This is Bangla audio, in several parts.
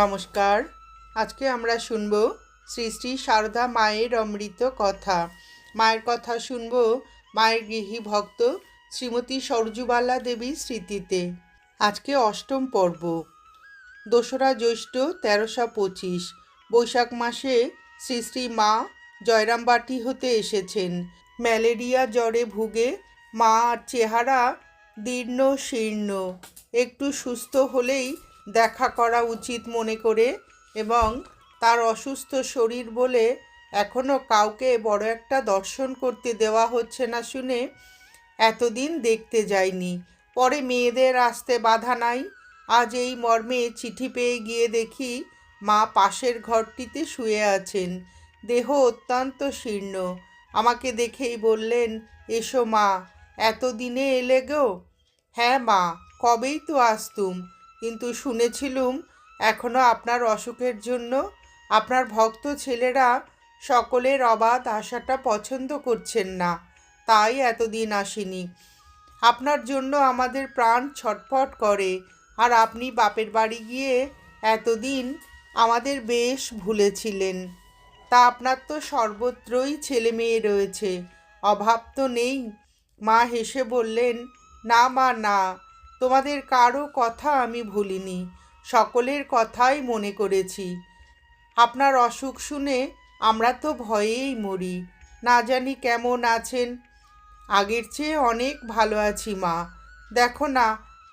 নমস্কার। আজকে আমরা শুনব শ্রী শ্রী সারদা মায়ের অমৃত কথা। মায়ের কথা শুনব মায়ের গৃহী ভক্ত শ্রীমতী সরজুবালা দেবীর স্মৃতিতে। আজকে অষ্টম পর্ব। দোসরা জ্যৈষ্ঠ তেরোশো পঁচিশ। বৈশাখ মাসে শ্রী শ্রী মা জয়রামবাটি হতে এসেছেন। ম্যালেরিয়া জ্বরে ভুগে মার চেহারা দীর্ণ শীর্ণ। একটু সুস্থ হলেই দেখা করা উচিত মনে করে এবং তার অসুস্থ শরীর বলে এখনও কাউকে বড় একটা দর্শন করতে দেওয়া হচ্ছে না শুনে এতদিন দেখতে যায়নি। পরে মেয়েদের আসতে বাধা নাই। আজ এই মর্মে চিঠি পেয়ে গিয়ে দেখি মা পাশের ঘরটিতে শুয়ে আছেন। দেহ অত্যন্ত শীর্ণ। আমাকে দেখেই বললেন, এসো মা, এতদিনে এলে গো? হ্যাঁ মা, কবেই তো আসতুম। কিন্তু শুনেছিলুম এখনও আপনার অসুখের জন্য আপনার ভক্ত ছেলেরা সকলের অবাধ আশাটা পছন্দ করছেন না। তাই এতদিন আসিনি। আপনার জন্য আমাদের প্রাণ ছটফট করে। আর আপনি বাপের বাড়ি গিয়ে এতদিন আমাদের বেশ ভুলেছিলেন। তা আপনার তো সর্বত্রই ছেলে মেয়ে রয়েছে। অভাব তো নেই। মা হেসে বললেন, না মা, না। তোমাদের কারও কথা আমি ভুলিনি, সকলের কথাই মনে করেছি। আপনার অসুখ শুনে আমরা তো ভয়েই মরি, না জানি কেমন আছেন? আগের চেয়ে অনেক ভালো আছি মা। দেখো না,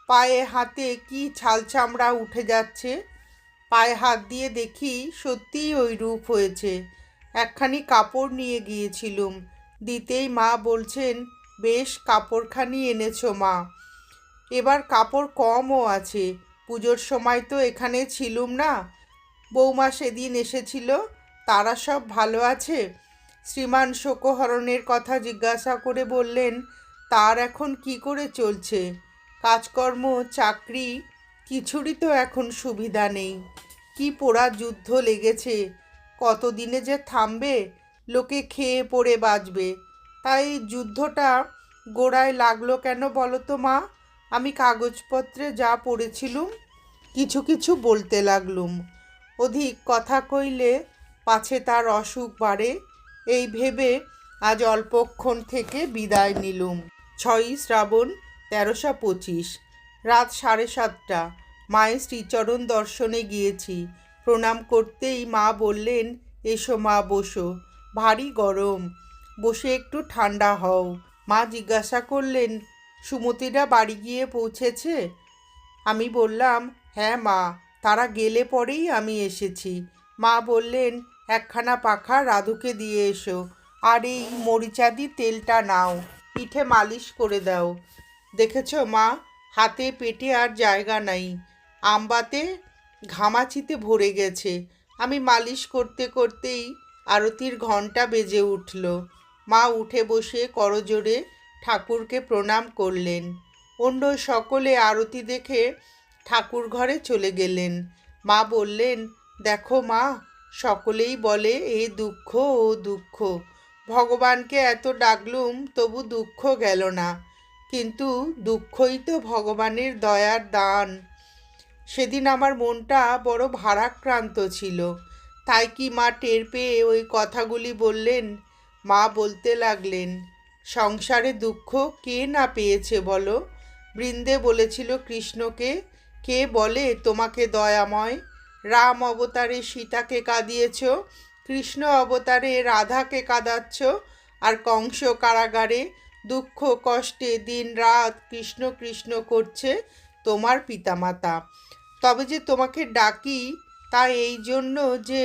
পায়ে হাতে কি ছাল চামড়া উঠে যাচ্ছে? পায়ে হাত দিয়ে দেখি সত্যিই ওই রূপ হয়েছে। একখানি কাপড় নিয়ে গিয়েছিলুম। দিতেই মা বলছেন, বেশ কাপড়খানি এনেছো মা। এবার কাপড় কমও আছে। পুজোর সময় তো এখানে ছিলুম না। বৌমা সেদিন এসেছিল, তারা সব ভালো আছে। শ্রীমান শোকহরণের কথা জিজ্ঞাসা করে বললেন, তার এখন কি করে চলছে? কাজকর্ম, চাকরি, কিছুরই তো এখন সুবিধা নেই। কি পোড়া যুদ্ধ লেগেছে। কতদিনে যে থামবে, লোকে খেয়ে পড়ে বাঁচবে। তাই যুদ্ধটা গোড়ায় লাগল কেন বলো তো মা? আমি কাগজপত্রে যা পড়েছিলুম, কিছু কিছু বলতে লাগলুম। অধিক কথা কইলে পাছে তার অসুখ বাড়ে, এই ভেবে আজ অল্পক্ষণ থেকে বিদায় নিলুম। ছয়ই শ্রাবণ, তেরোশো পঁচিশ। রাত সাড়ে সাতটা। মায়ের শ্রীচরণ দর্শনে গিয়েছি। প্রণাম করতেই মা বললেন, এসো মা, বসো। ভারী গরম। বসে একটু ঠান্ডা হও। মা জিজ্ঞাসা করলেন সুমতিরা বাড়ি গিয়ে পৌঁছেছে? আমি বললাম হ্যাঁ মা, তারা গেলে পরেই আমি এসেছি। মা বললেন, একখানা পাখা রাধুকে দিয়ে এসো, আর এই মরিচাদি তেলটা নাও, পিঠে মালিশ করে দাও। দেখেছ মা, হাতে পেটে আর জায়গা নাই, আমবাতে ঘামাচিতে ভরে গেছে। আমি মালিশ করতে করতেই আরতির ঘণ্টা বেজে উঠল। মা উঠে বসে করজোরে ঠাকুরকে প্রণাম করলেন। অন্য সকলে আরতি দেখে ঠাকুর ঘরে চলে গেলেন। মা বললেন, দেখো মা, সকলেই বলে, এ দুঃখ, ও দুঃখ। ভগবানকে এত ডাকলুম, তবু দুঃখ গেল না। কিন্তু দুঃখই তো ভগবানের দয়ার দান। সেদিন আমার মনটা বড় ভারাক্রান্ত ছিল। তাই কি মা টের পেয়ে ওই কথাগুলি বললেন? মা বলতে লাগলেন সংসারে দুঃখ কে না পেয়েছে বলো? বৃন্দে বলেছিল কৃষ্ণকে, কে বলে তোমাকে দয়াময়? রাম অবতারে সীতাকে কাঁদিয়েছ, কৃষ্ণ অবতারে রাধাকে কাঁদাচ্ছ, আর কংস কারাগারে দুঃখ, কষ্টে দিন রাত কৃষ্ণ কৃষ্ণ করছে তোমার পিতামাতা। তবে যে তোমাকে ডাকি তা এই জন্য যে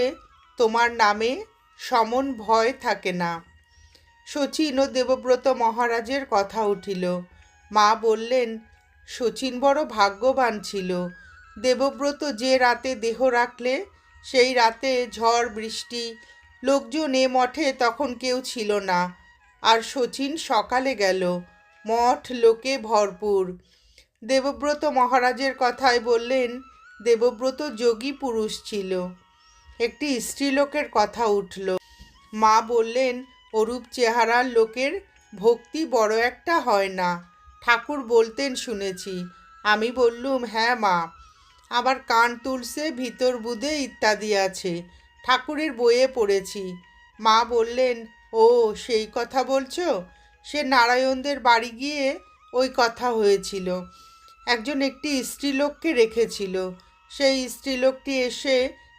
তোমার নামে সমন ভয় থাকে না। শচীন ও দেবব্রত মহারাজের কথা উঠিল। মা বললেন, শচীন বড় ভাগ্যবান ছিল। দেবব্রত যে রাতে দেহ রাখলে, সেই রাতে ঝড়, বৃষ্টি, লোকজন এ মঠে তখন কেউ ছিল না। আর শচীন সকালে গেল। মঠ, লোকে ভরপুর। দেবব্রত মহারাজের কথায় বললেন, দেবব্রত যোগী পুরুষ ছিল। একটি স্ত্রীলোকের কথা উঠল। মা বললেন অরূপ চেহারার লোকের ভক্তি বড় একটা হয় না। ঠাকুর বলতেন, শুনেছি। আমি বললুম হ্যাঁ মা। আবার কান তুলসে ভিতর বুধে ইত্যাদি আছে। ঠাকুরের বইয়ে পড়েছি। মা বললেন, ও, সেই কথা বলছো? সে নারায়ণদের বাড়ি গিয়ে ওই কথা হয়েছিল। একজন একটি স্ত্রীলোককে রেখেছিল। সেই স্ত্রীলোকটি এসে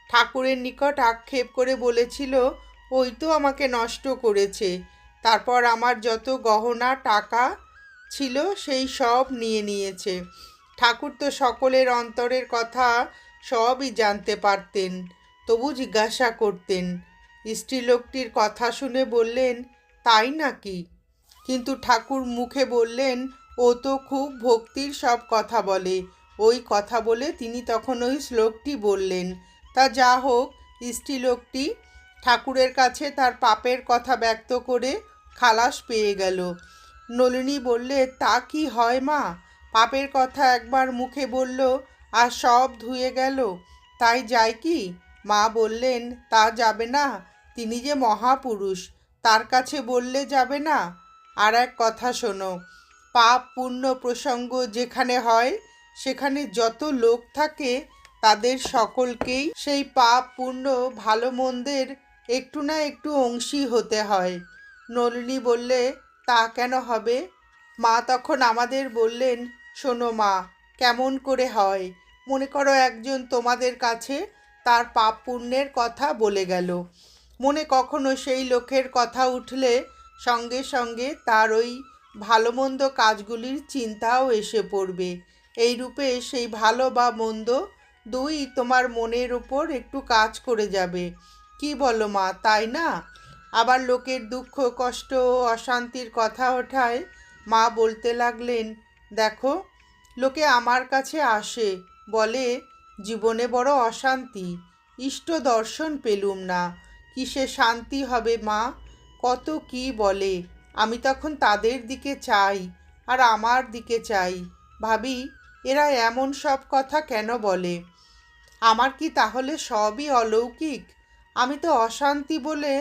ঠাকুরের নিকট আক্ষেপ করে বলেছিল ওই তো আমাকে নষ্ট করেছে। তারপর আমার যত গহনা, টাকা ছিল সেই সব নিয়ে নিয়েছে। ঠাকুর তো সকলের অন্তরের কথা সবই জানতে পারতেন, তবু জিজ্ঞাসা করতেন। স্ত্রীলোকটির কথা শুনে বললেন, তাই নাকি? কিন্তু ঠাকুর মুখে বললেন, ও তো খুব ভক্তির সব কথা বলে। ওই কথা বলে তিনি তখন ওই শ্লোকটি বললেন। তা যা হোক স্ত্রীলোকটি ঠাকুরের কাছে তার পাপের কথা ব্যক্ত করে খালাস পেয়ে গেল। নলিনী বললে, তা কি হয় মা? পাপের কথা একবার মুখে বলল, আর সব ধুয়ে গেল, তাই যায় কি? মা বললেন, তা যাবে না, তিনি যে মহাপুরুষ, তার কাছে বললে যাবে না। আর এক কথা শোনো, পাপ পুণ্য প্রসঙ্গ যেখানে হয়, সেখানে যত লোক থাকে, তাদের সকলকেই সেই পাপ পুণ্য ভালো মন্দের একটু না একটু অংশী হতে হয়। নলিনী বললে, তা কেন হবে? মা তখন আমাদের বললেন, শোনো মা, কেমন করে হয়? মনে করো একজন তোমাদের কাছে তার পাপ পুণ্যের কথা বলে গেল। মনে কখনো সেই লোকের কথা উঠলে সঙ্গে সঙ্গে তার ওই ভালো মন্দ কাজগুলির চিন্তাও এসে পড়বে। এই রূপে সেই ভালো বা মন্দ দুই তোমার মনের উপর একটু কাজ করে যাবে। কি বলো মা, তাই না? আবার লোকের দুঃখ, কষ্ট অশান্তির কথা ওঠায় মা বলতে লাগলেন, দেখো, লোকে আমার কাছে আসে, বলে, জীবনে বড় অশান্তি, ইষ্ট দর্শন পেলুম না, কিসে শান্তি হবে মা? কত কি বলে, আমি তখন তাদের দিকে চাই, আর আমার দিকে চাই। ভাবি, এরা এমন সব কথা কেন বলে? আমার কি তাহলে সবই অলৌকিক? আমি তো অশান্তি বলে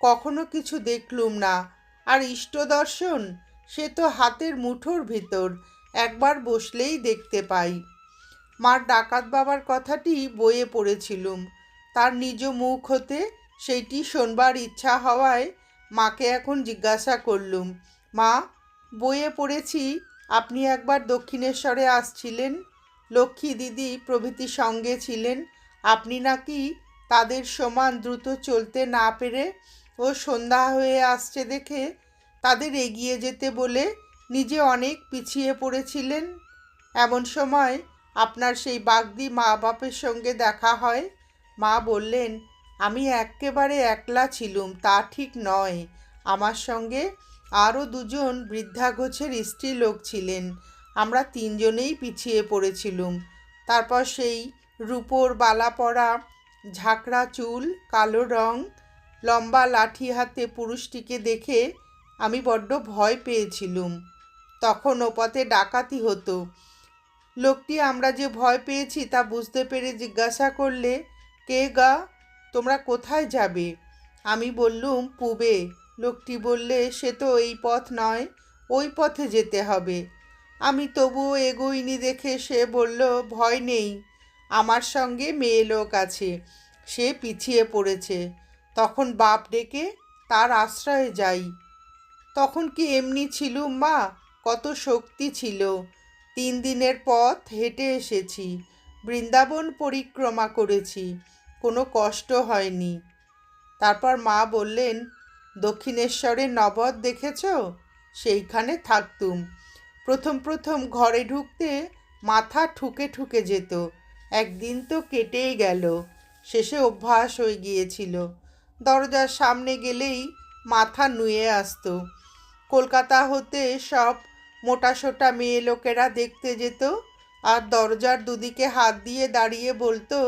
কখনো কিছু দেখলুম না। আর ইষ্ট দর্শন সে তো হাতের মুঠোর ভিতর, একবার বসলেই দেখতে পাই। মার ডাকাত বাবার কথাটি বইয়ে পড়েছিলুম। তার নিজ মুখ হতে সেইটি শোনবার ইচ্ছা হওয়ায় মাকে এখন জিজ্ঞাসা করলুম, মা, বইয়ে পড়েছি, আপনি একবার দক্ষিণেশ্বরে আসছিলেন? লক্ষ্মী দিদি প্রভৃতি সঙ্গে ছিলেন, আপনি নাকি তাদের সমান দ্রুত চলতে না পেরে ও সন্ধ্যা হয়ে আসছে দেখে তাদের এগিয়ে যেতে বলে নিজে অনেক পিছিয়ে পড়েছিলেন। এমন সময় আপনার সেই বাগদি মা বাপের সঙ্গে দেখা হয়। মা বললেন, আমি একেবারে একলা ছিলুম, তা ঠিক নয়। আমার সঙ্গে আরও দুজন বৃদ্ধাগোছের স্ত্রী লোক ছিলেন। আমরা তিনজনেই পিছিয়ে পড়েছিলুম। তারপর সেই রূপোর বালা পরা ঝাঁকড়া চুল, কালো রং, লম্বা লাঠি হাতে পুরুষটিকে দেখে আমি বড্ড ভয় পেয়েছিলুম। তখন ও পথে ডাকাতি হতো। লোকটি, আমরা যে ভয় পেয়েছি তা বুঝতে পেরে জিজ্ঞাসা করলে, কে গা? তোমরা কোথায় যাবে? আমি বললুম, পুবে। লোকটি বললে, সে তো এই পথ নয়, ওই পথে যেতে হবে। আমি তবুও এগোইনি দেখে সে বলল, ভয় নেই। আমার সঙ্গে মেয়ে লোক আছে, সে পিছিয়ে পড়েছে। তখন বাপ ডেকে তার আশ্রয়ে যাই। তখন কি এমনি ছিল মা? কত শক্তি ছিল। তিন দিনের পথ হেঁটে এসেছি, বৃন্দাবন পরিক্রমা করেছি, কোনো কষ্ট হয়নি। তারপর মা বললেন দক্ষিণেশ্বরের নবদ দেখেছ? সেইখানে থাকতুম। প্রথম প্রথম ঘরে ঢুকতে মাথা ঠুকে ঠুকে যেত একদিন তো কেটেই গেল, শেষে অভ্যাস হয়ে গিয়েছিল। দরজার সামনে গেলেই মাথা নুয়ে আসতো। কলকাতা হতে সব মোটাসোটা মেয়ে লোকেরা দেখতে যেত আর দরজার দুদিকে হাত দিয়ে দাঁড়িয়ে বলতো,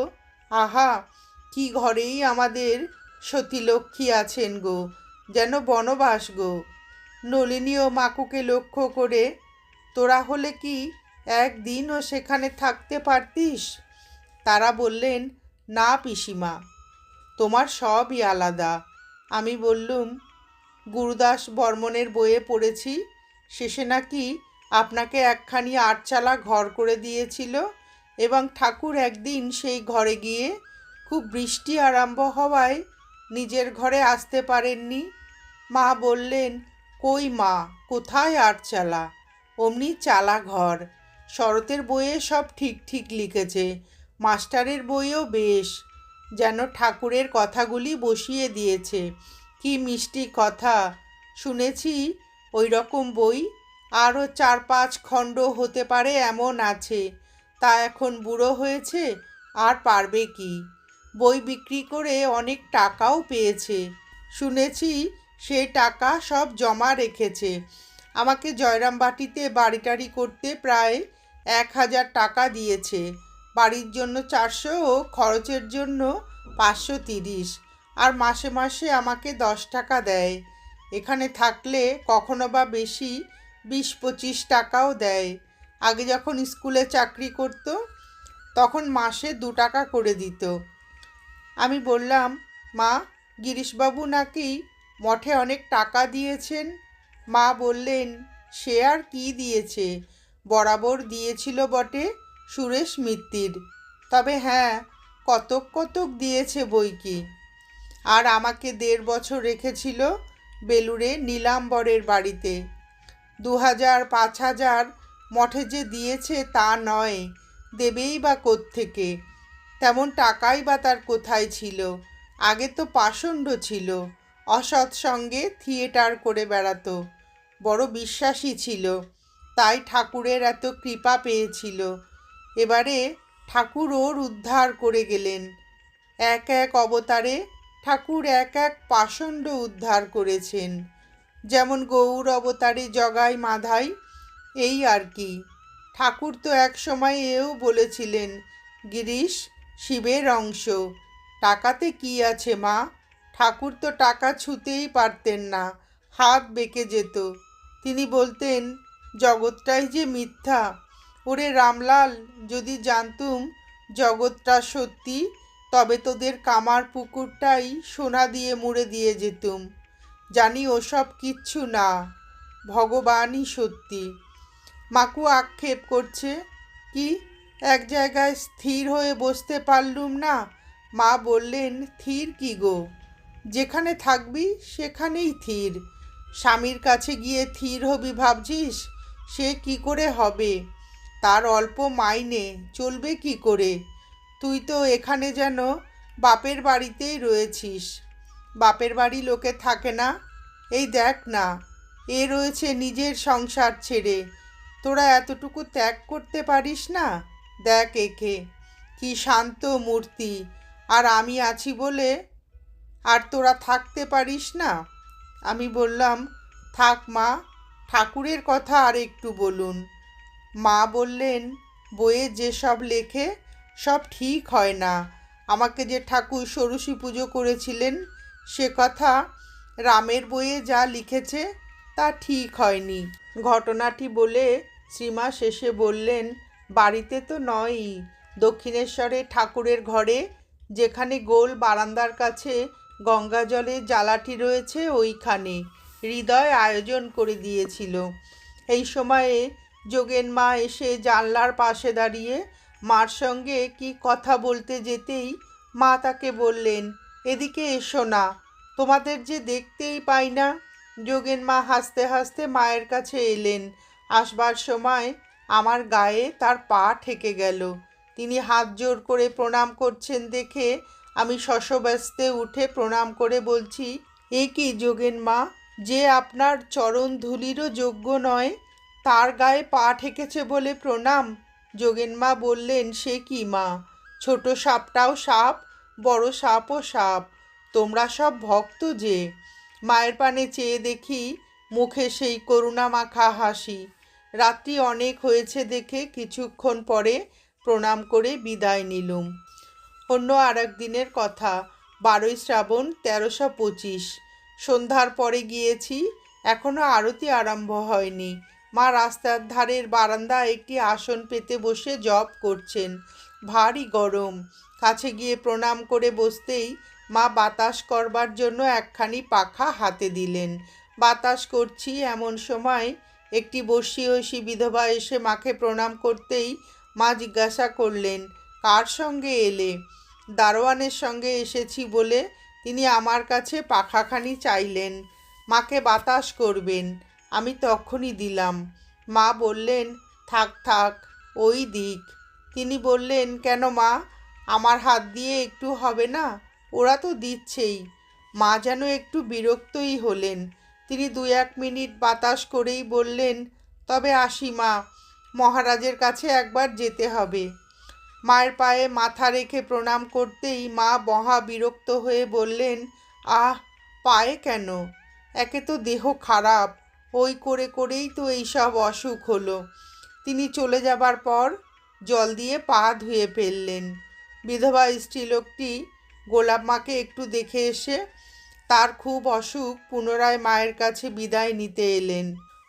আহা, কি ঘরেই আমাদের সতীলক্ষ্মী আছেন গো, যেন বনবাস গো। নলিনী ও মাকুকে লক্ষ্য করে তোরা হলে কি একদিনও সেখানে থাকতে পারতিস? তারা বললেন, না পিসিমা, তোমার সবই আলাদা। আমি বললুম, গুরুদাস বর্মনের বইয়ে পড়েছি, শেষে নাকি আপনাকে একখানি আটচালা ঘর করে দিয়েছিল এবং ঠাকুর একদিন সেই ঘরে গিয়ে খুব বৃষ্টি আরম্ভ হওয়ায় নিজের ঘরে আসতে পারেননি। মা বললেন, কই মা, কোথায় আর চালা অমনি চালা ঘর। শরতের বইয়ে সব ঠিক ঠিক লিখেছে। মাস্টারের বইও বেশ, যেন ঠাকুরের কথাগুলি বসিয়ে দিয়েছে। কি মিষ্টি কথা, শুনেছি ওই রকম বই। আরও চার পাঁচ খণ্ড হতে পারে এমন আছে, তা এখন বুড়ো হয়েছে, আর পারবে কি? বই বিক্রি করে অনেক টাকাও পেয়েছে। শুনেছি সে টাকা সব জমা রেখেছে। আমাকে জয়রামবাটিতে বাড়ি টাড়ি করতে প্রায় এক হাজার টাকা দিয়েছে। বাড়ির জন্য চারশো ও খরচের জন্য পাঁচশো তিরিশ। আর মাসে মাসে আমাকে দশ টাকা দেয়। এখানে থাকলে কখনো বা বেশি বিশ পঁচিশ টাকাও দেয়। আগে যখন স্কুলে চাকরি করতো, তখন মাসে দু টাকা করে দিত। আমি বললাম, মা, গিরিশবাবু নাকি মঠে অনেক টাকা দিয়েছেন? মা বললেন, সে আর কি দিয়েছে? বরাবর দিয়েছিল বটে। সুরেশ মিত্তির। তবে হ্যাঁ কতক কতক দিয়েছে বই কি। আর আমাকে দেড় বছর রেখেছিল বেলুড়ে নীলাম্বরের বাড়িতে। দু হাজার, পাঁচ হাজার মঠে যে দিয়েছে তা নয়, দেবেই বা থেকে তেমন টাকাই বা তার কোথায় ছিল। আগে তো পাষণ্ড ছিল, অসৎ সঙ্গে থিয়েটার করে বেড়াতো, বড় বিশ্বাসী ছিল। তাই ঠাকুরের এত কৃপা পেয়েছিল। এবারে ঠাকুর ওর উদ্ধার করে গেলেন। এক এক অবতারে ঠাকুর এক এক পাষণ্ড উদ্ধার করেছেন। যেমন গৌর অবতারে জগাই মাধাই, এই আর কি। ঠাকুর তো এক সময় এও বলেছিলেন, গিরিশ, শিবের অংশ, টাকাতে কি আছে মা? ঠাকুর তো টাকা ছুতেই পারতেন না, হাত বেঁকে যেত। তিনি বলতেন, জগৎটাই যে মিথ্যা ওরে রামলাল, যদি জানতুম জগৎটা সত্যি, তবে তোদের কামার পুকুরটাই সোনা দিয়ে মুড়ে দিয়ে যেতুম। জানি ওসব কিচ্ছু না, ভগবানই সত্যি। মাকু আক্ষেপ করছে, কি, এক জায়গায় স্থির হয়ে বসতে পারলুম না? মা বললেন থির কি গো? যেখানে থাকবি, সেখানেই থির স্বামীর কাছে গিয়ে থির হবি ভাবছিস? সে কি করে হবে? তার অল্প মাইনে চলবে কি করে? তুই তো এখানে যেন বাপের বাড়িতেই রয়েছিস। বাপের বাড়ি লোকে থাকে না। এই দেখ না, এ রয়েছে নিজের সংসার ছেড়ে। তোরা এতটুকু ত্যাগ করতে পারিস না? দেখ একে, কি শান্ত মূর্তি। আর আমি আছি বলে আর তোরা থাকতে পারিস না? আমি বললাম, থাক মা, ঠাকুরের কথা আর একটু বলুন। মা বললেন, বইয়ে যেসব লেখে, সব ঠিক হয় না। আমাকে যে ঠাকুর ষোড়শী পুজো করেছিলেন, সে কথা রামের বইয়ে যা লিখেছে, তা ঠিক হয়নি। ঘটনাটি বলে শ্রীমা শেষে বললেন, বাড়িতে তো নয়ই। দক্ষিণেশ্বরে ঠাকুরের ঘরে, যেখানে গোল বারান্দার কাছে গঙ্গা জলের জ্বালাটি রয়েছে, ওইখানে। হৃদয় আয়োজন করে দিয়েছিল। এই সময়ে যোগেন মা এসে জানলার পাশে দাঁড়িয়ে মার সঙ্গে কি কথা বলতে যেতেই মা তাকে বললেন, এদিকে এসো না, তোমাদের যে দেখতেই পাই না। যোগেন মা হাসতে হাসতে মায়ের কাছে এলেন। আসবার সময় আমার গায়ে তার পা ঠেকে গেল। তিনি হাত জোর করে প্রণাম করছেন দেখে আমি শশব্যস্তে উঠে প্রণাম করে বলছি, এ কি যোগেন মা, যে আপনার চরণ ধুলিরও যোগ্য নয় তার গায়ে পা ঠেকেছে বলে প্রণাম। যোগেন মা বললেন, সে কি মা? ছোট সাপটাও সাপ, বড় সাপও সাপ। তোমরা সব ভক্ত যে। মায়ের পানে চেয়ে দেখি মুখে সেই করুণা মাখা হাসি। রাত্রি অনেক হয়েছে দেখে কিছুক্ষণ পরে প্রণাম করে বিদায় নিলুম। অন্য আর দিনের কথা, বারোই শ্রাবণ, তেরোশো পঁচিশ। সন্ধ্যার পরে গিয়েছি এখনও আরতি আরম্ভ হয়নি। মা রাস্তার ধারের বারান্দায় একটি আসন পেতে বসে জব করছেন। ভারী গরম। কাছে গিয়ে প্রণাম করে বসতেই মা বাতাস করবার জন্য একখানি পাখা হাতে দিলেন। বাতাস করছি এমন সময় একটি বসি ঐশী বিধবা এসে মাকে প্রণাম করতেই মা জিজ্ঞাসা করলেন, কার সঙ্গে এলে? দারোয়ানের সঙ্গে এসেছি বলে তিনি আমার কাছে পাখাখানি চাইলেন। মাকে বাতাস করবেন। আমি তখনই দিলাম। মা বললেন, থাক থাক, ওই দিক। তিনি বললেন, কেন মা? আমার হাত দিয়ে একটু হবে না? ওরা তো দিচ্ছেই। মা যেন একটু বিরক্তই হলেন। তিনি দু এক মিনিট বাতাস করেই বললেন, তবে আসি মা, মহারাজের কাছে একবার যেতে হবে। মায়ের পায়ে মাথা রেখে প্রণাম করতেই মা মহা বিরক্ত হয়ে বললেন, আহ, পায়ে কেন? একে তো দেহ খারাপ। ওই করে করেই তো এইসব অসুখ হলো। তিনি চলে যাবার পর জল দিয়ে পা ধুয়ে ফেললেন। বিধবা স্ত্রীলোকটি গোলাপ মাকে একটু দেখে এসে তার খুব অসুখ পুনরায় মায়ের কাছে বিদায় নিতে এলেন।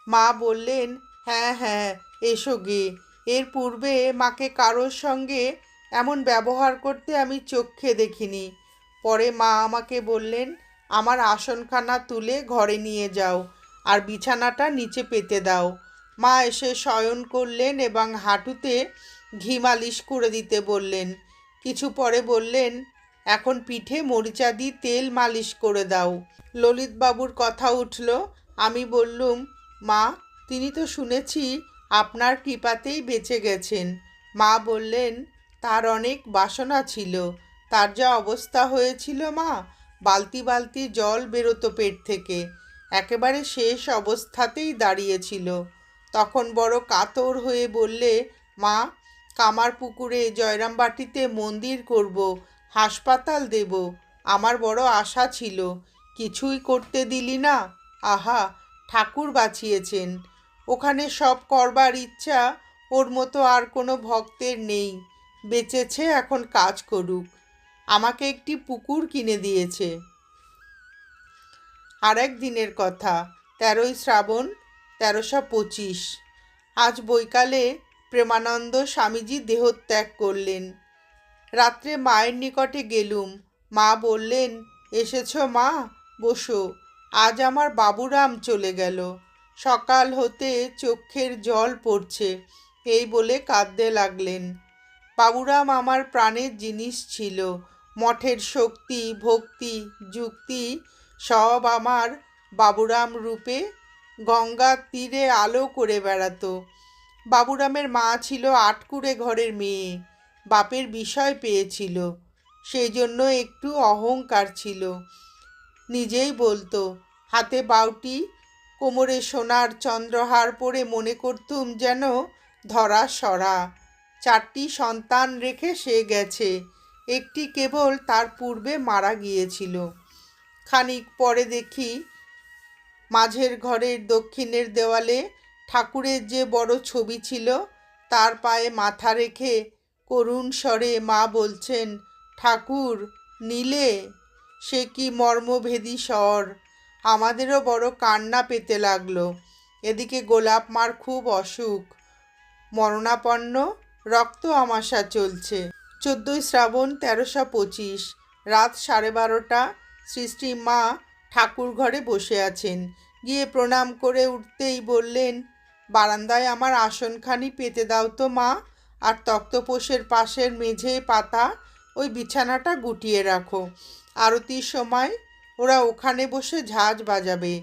মা বললেন হ্যাঁ হ্যাঁ এসো গে। এর পূর্বে মাকে কারোর সঙ্গে এমন ব্যবহার করতে আমি চোখে দেখিনি। পরে মা আমাকে বললেন, আমার আসনখানা তুলে ঘরে নিয়ে যাও। আর বিছানাটা নিচে পেতে দাও। মা এসে শয়ন করলেন এবং হাঁটুতে ঘি মালিশ করে দিতে বললেন। কিছু পরে বললেন, এখন পিঠে মরিচাদি তেল মালিশ করে দাও। ললিতবাবুর কথা উঠল। আমি বললুম, মা, তিনি তো শুনেছি আপনার কৃপাতেই বেঁচে গেছেন। মা বললেন, তার অনেক বাসনা ছিল। তার যা অবস্থা হয়েছিল মা, বালতি বালতি জল বেরোতো পেট থেকে। একেবারে শেষ অবস্থাতেই দাঁড়িয়েছিল। তখন বড় কাতর হয়ে বললে, মা, কামার পুকুরে জয়রামবাটিতে মন্দির করব, হাসপাতাল দেব, আমার বড় আশা ছিল। কিছুই করতে দিলি না? আহা, ঠাকুর বাঁচিয়েছেন। ওখানে সব করবার ইচ্ছা, ওর মতো আর কোনো ভক্তের নেই। বেঁচেছে এখন কাজ করুক। আমাকে একটি পুকুর কিনে দিয়েছে। আর দিনের কথা। তেরোই শ্রাবণ, তেরোশো পঁচিশ। আজ বৈকালে প্রেমানন্দ স্বামীজি দেহত্যাগ করলেন। রাত্রে মায়ের নিকটে গেলুম। মা বললেন, এসেছ মা, বসো। আজ আমার বাবুরাম চলে গেল। সকাল হতে চোখের জল পড়ছে। এই বলে কাঁদতে লাগলেন। বাবুরাম আমার প্রাণের জিনিস ছিল। মঠের শক্তি, ভক্তি, যুক্তি সব আমার বাবুরাম রূপে গঙ্গার তীরে আলো করে বেড়াতো। বাবুরামের মা ছিল আটকুড়ে ঘরের মেয়ে, বাপের বিষয় পেয়েছিল সেই জন্য একটু অহংকার ছিল। নিজেই বলতো, হাতে বাউটি, কোমরে সোনার চন্দ্রহার পরে মনে করতুম যেন ধরা সরা। চারটি সন্তান রেখে সে গেছে, একটি কেবল তার পূর্বে মারা গিয়েছিল। খানিক পরে দেখি মাঝের ঘরের দক্ষিণের দেওয়ালে ঠাকুরের যে বড় ছবি ছিল, তার পায়ে মাথা রেখে করুণ স্বরে মা বলছেন, ঠাকুর, নীলে, সে কি মর্মভেদী স্বর। আমাদেরও বড় কান্না পেতে লাগল। এদিকে গোলাপ মার খুব অসুখ। মরণাপন্ন রক্ত আমাশা চলছে। চোদ্দোই শ্রাবণ তেরোশো পঁচিশ, রাত সাড়ে বারোটা সৃষ্টি মা ঠাকুর ঘরে বসে আছেন। গিয়ে প্রণাম করে উঠতেই বললেন, বারান্দায় আমার আসনখানি পেতে দাও তো মা, আর তক্তপোষের পাশের মেঝে পাতা, ওই বিছানাটা গুটিয়ে রাখো। আরতির সময় ওরা ওখানে বসে ঝাঁজ বাজাবে।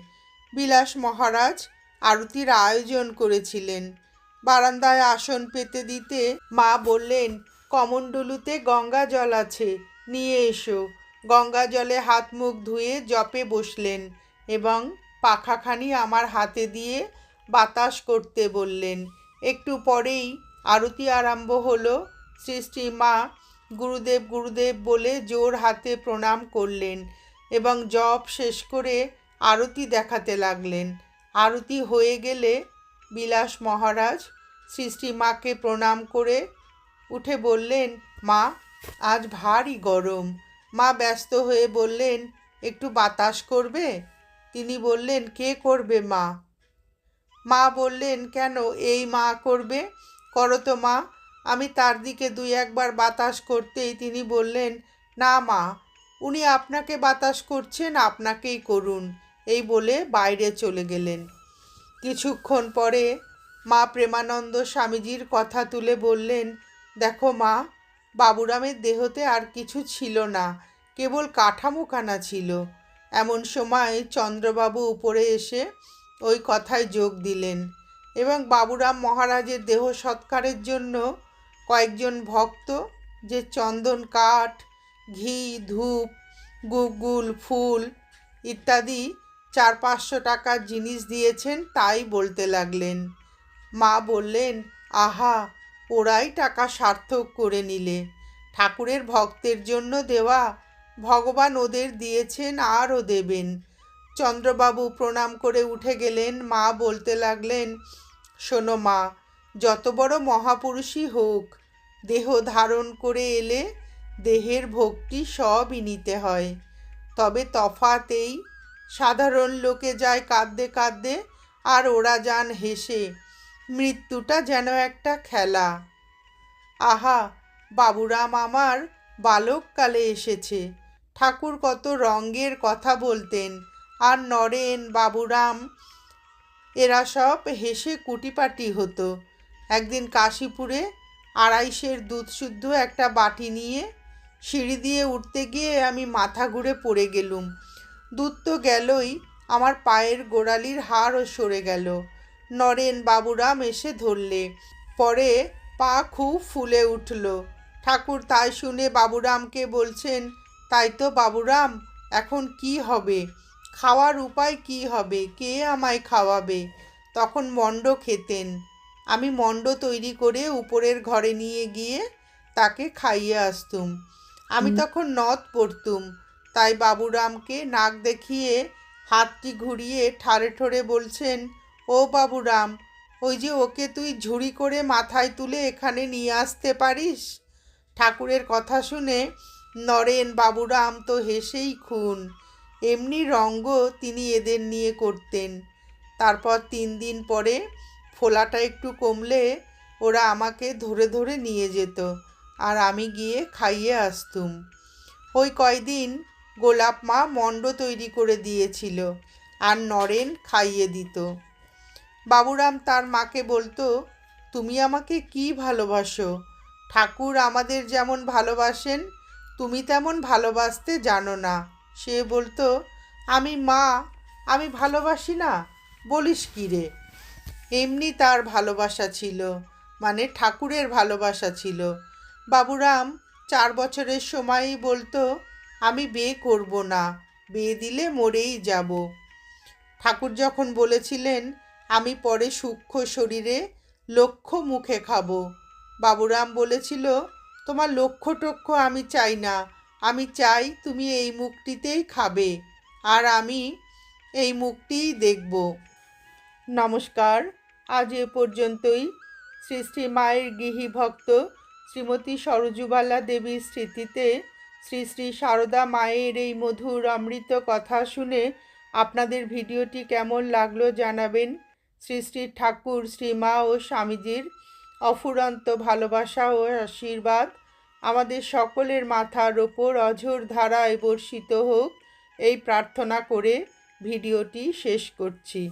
বিলাস মহারাজ আরতির আয়োজন করেছিলেন। বারান্দায় আসন পেতে দিতে মা বললেন, কমণ্ডলুতে গঙ্গা জল আছে, নিয়ে এসো। গঙ্গা জলে হাত মুখ ধুয়ে জপে বসলেন এবং পাখাখানি আমার হাতে দিয়ে বাতাস করতে বললেন। একটু পরেই আরতি আরম্ভ হলো। শ্রী মা গুরুদেব গুরুদেব বলে জোর হাতে প্রণাম করলেন এবং জপ শেষ করে আরতি দেখাতে লাগলেন। আরতি হয়ে গেলে বিলাস মহারাজ শ্রী মাকে প্রণাম করে উঠে বললেন, মা, আজ ভারী গরম। মা ব্যস্ত হয়ে বললেন, একটু বাতাস করবে? তিনি বললেন, কে করবে মা? মা বললেন, কেন? এই মা করবে? করো তো মা। আমি তার দিকে দুই একবার বাতাস করতেই তিনি বললেন, না মা, উনি আপনাকে বাতাস করছেন, আপনাকেই করুন। এই বলে বাইরে চলে গেলেন। কিছুক্ষণ পরে মা প্রেমানন্দ স্বামীজির কথা তুলে বললেন, দেখো মা বাবুরামের দেহতে আর কিছু ছিল না, কেবল কাঠামোখানা ছিল। এমন সময় চন্দ্রবাবু উপরে এসে ওই কথায় যোগ দিলেন এবং বাবুরাম মহারাজের দেহ সৎকারের জন্য কয়েকজন ভক্ত, যে চন্দন কাঠ, ঘি, ধূপ, গুগুল, ফুল ইত্যাদি চার পাঁচশো টাকার জিনিস দিয়েছেন তাই বলতে লাগলেন। মা বললেন, আহা ওরাই টাকা সার্থক করে নিলে। ঠাকুরের ভক্তের জন্য দেওয়া ভগবান ওদের দিয়েছেন আরও দেবেন। চন্দ্রবাবু প্রণাম করে উঠে গেলেন, মা বলতে লাগলেন, শোনো মা, যত বড় মহাপুরুষই হোক, দেহ ধারণ করে এলে দেহের ভক্তি সবই নিতে হয়। তবে তফাতেই সাধারণ লোকে যায় কাঁদতে কাঁদতে আর ওরা যান হেসে। মৃত্যুটা যেন একটা খেলা। আহা বাবুরাম আমার বালককালে এসেছে। ঠাকুর কত রঙ্গের কথা বলতেন। আর নরেন, বাবুরাম, এরা সব হেসে কুটিপাটি হতো। একদিন কাশীপুরে আড়াইশের দুধ শুদ্ধ একটা বাটি নিয়ে সিঁড়ি দিয়ে উঠতে গিয়ে আমি মাথা ঘুরে পড়ে গেলুম। দুধ তো গেলই, আমার পায়ের গোড়ালির হাড়ও সরে গেল। নরেন বাবুরাম এসে ধরলে। পরে পা খুব ফুলে উঠল। ঠাকুর তাই শুনে বাবুরামকে বলছেন তাই তো বাবুরাম এখন কি হবে? খাওয়ার উপায় কি হবে? কে আমায় খাওয়াবে? তখন মণ্ড খেতেন। আমি মণ্ড তৈরি করে উপরের ঘরে নিয়ে গিয়ে তাকে খাইয়ে আসতুম। আমি তখন নথ পড়তুম। তাই বাবুরামকে নাক দেখিয়ে হাতটি ঘুরিয়ে ঠারে ঠোরে বলছেন ও বাবুরাম ওই যে ওকে তুই ঝুড়ি করে মাথায় তুলে এখানে নিয়ে আসতে পারিস? ঠাকুরের কথা শুনে নরেন বাবুরাম তো হেসেই খুন। এমনি রঙ্গ তিনি এদের নিয়ে করতেন। তারপর তিন দিন পরে ফোলাটা একটু কমলে ওরা আমাকে ধরে ধরে নিয়ে যেত আর আমি গিয়ে খাইয়ে আসতুম। ওই কয়দিন গোলাপ মা মণ্ড তৈরি করে দিয়েছিল আর নরেন খাইয়ে দিত। বাবুরাম তার মাকে বলতো, তুমি আমাকে কি ভালোবাসো? ঠাকুর আমাদের যেমন ভালোবাসেন, তুমি তেমন ভালোবাসতে জানো না। সে বলতো, আমি মা, আমি ভালোবাসি না, বলিস কি রে? এমনি তার ভালোবাসা ছিল মানে ঠাকুরের ভালোবাসা ছিল। বাবুরাম চার বছরের সময়ই বলতো, আমি বিয়ে করব না, বিয়ে দিলে মরেই যাব। ঠাকুর যখন বলেছিলেন আমি পরে সূক্ষ্ম শরীরে লক্ষ্য মুখে খাব। বাবুরাম বলেছিল, তোমার লক্ষ্য টক্ষ আমি চাই না। আমি চাই তুমি এই মুখটিতেই খাবে। আর আমি এই মুখটিই দেখব। নমস্কার। আজ এ পর্যন্তই। শ্রী শ্রী মায়ের গৃহী ভক্ত শ্রীমতী সরজুবালা দেবীর স্মৃতিতে শ্রী শ্রী সারদা মায়ের এই মধুর অমৃত কথা শুনে আপনাদের ভিডিওটি কেমন লাগল জানাবেন শ্রী শ্রী ঠাকুর শ্রীমা ও স্বামীজির অফুরন্ত ভালোবাসা ও আশীর্বাদ আমাদের সকলের মাথার ওপর অঝোর ধারায় বর্ষিত হোক, এই প্রার্থনা করে ভিডিওটি শেষ করছি।